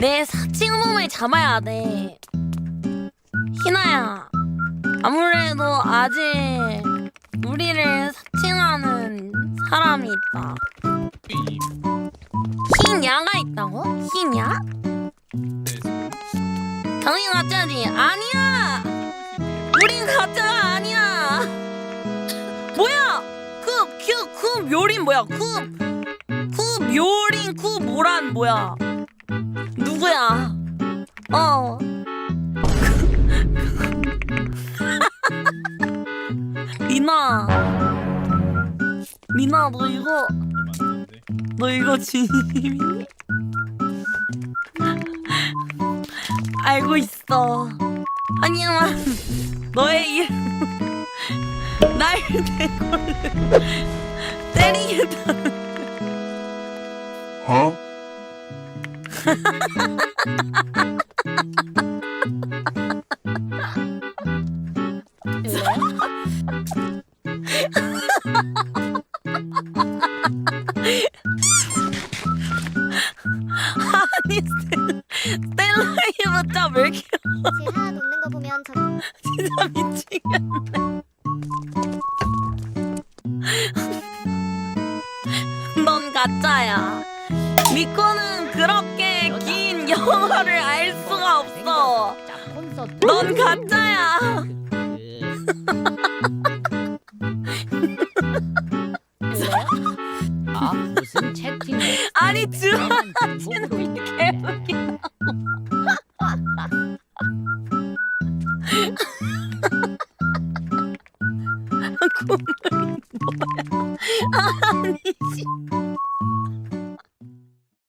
내 사칭놈을 잡아야 돼. 희나야, 아무래도 아직 우리를 사칭하는 사람이 있다. 흰야가 있다고? 흰야? 당연히 가짜지. 아니야. 우린 가짜가 아니야. 뭐야? 그, 그, 그 묘린 뭐야? 그, 그 묘린 그 모란 뭐야? 누구야? 어. 리나. 리나 너 이거 너 이거 진심이니? 알고 있어. 하지만 너의 이름 날 대걸로 때리겠다. 아니 스텔- 스텔라이보다 왜 이렇게 제하 놓는 거 보면 전 진짜 미치겠네. 넌 가짜야. 미코는 그렇게 긴 영어를 알 수가 없어. 넌 가짜야. 아 무슨 채팅 아니 중국어로 개웃기다. 아니